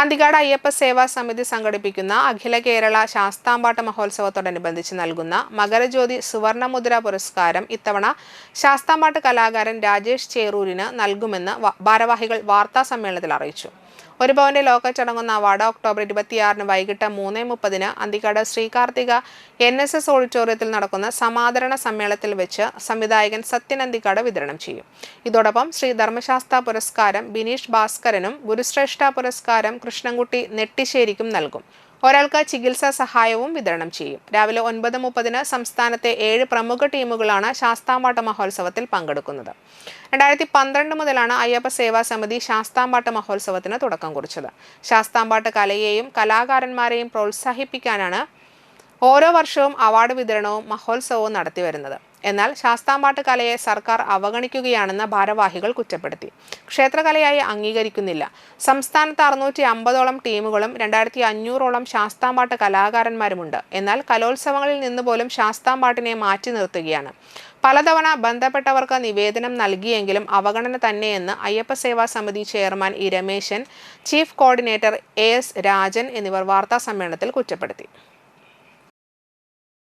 അന്തികാട് അയ്യപ്പ സേവാ സമിതി സംഘടിപ്പിക്കുന്ന അഖില കേരള ശാസ്താംപാട്ട് മഹോത്സവത്തോടനുബന്ധിച്ച് നൽകുന്ന മകരജ്യോതി സുവർണമുദ്ര പുരസ്കാരം ഇത്തവണ ശാസ്താംപാട്ട് കലാകാരൻ രാജേഷ് ചേറൂരിന് നൽകുമെന്ന് ഭാരവാഹികൾ വാർത്താ സമ്മേളനത്തിൽ അറിയിച്ചു. ഒരു പവന്റെ ലോക ചടങ്ങുന്ന അവാർഡ് ഒക്ടോബർ ഇരുപത്തിയാറിന് വൈകിട്ട് മൂന്ന് മുപ്പതിന് Anthikkad Sreekarthika N S S ഓഡിറ്റോറിയത്തിൽ നടക്കുന്ന സമാദരണ സമ്മേളനത്തിൽ വെച്ച് സംവിധായകൻ സത്യൻ അന്തിക്കാട് വിതരണം ചെയ്യും. ഇതോടൊപ്പം ശ്രീ ധർമ്മശാസ്ത്ര പുരസ്കാരം ബിനീഷ് ഭാസ്കരനും ഗുരുശ്രേഷ്ഠ പുരസ്കാരം കൃഷ്ണൻകുട്ടി നെട്ടിശ്ശേരിക്കും നൽകും. ഒരാൾക്ക് ചികിത്സാ സഹായവും വിതരണം ചെയ്യും. രാവിലെ ഒൻപത് മുപ്പതിന് സംസ്ഥാനത്തെ ഏഴ് പ്രമുഖ ടീമുകളാണ് ശാസ്താംപാട്ട മഹോത്സവത്തിൽ പങ്കെടുക്കുന്നത്. രണ്ടായിരത്തി പന്ത്രണ്ട് മുതലാണ് അയ്യപ്പ സേവാ സമിതി ശാസ്താംപാട്ട മഹോത്സവത്തിന് തുടക്കം കുറിച്ചത്. ശാസ്താംപാട്ട് കലയെയും കലാകാരന്മാരെയും പ്രോത്സാഹിപ്പിക്കാനാണ് ഓരോ വർഷവും അവാർഡ് വിതരണവും മഹോത്സവവും നടത്തി വരുന്നത്. എന്നാൽ ശാസ്താംപാട്ട് കലയെ സർക്കാർ അവഗണിക്കുകയാണെന്ന് ഭാരവാഹികൾ കുറ്റപ്പെടുത്തി. ക്ഷേത്രകലയായി അംഗീകരിക്കുന്നില്ല. സംസ്ഥാനത്ത് അറുന്നൂറ്റി അമ്പതോളം ടീമുകളും രണ്ടായിരത്തി അഞ്ഞൂറോളം ശാസ്താംപാട്ട് കലാകാരന്മാരുമുണ്ട്. എന്നാൽ കലോത്സവങ്ങളിൽ നിന്ന് പോലും ശാസ്താംപാട്ടിനെ മാറ്റി നിർത്തുകയാണ്. പലതവണ ബന്ധപ്പെട്ടവർക്ക് നിവേദനം നൽകിയെങ്കിലും അവഗണന തന്നെയെന്ന് Ayyappa Seva Samithi chairman E Rameshan chief coordinator A S Rajan എന്നിവർ വാർത്താ സമ്മേളനത്തിൽ കുറ്റപ്പെടുത്തി.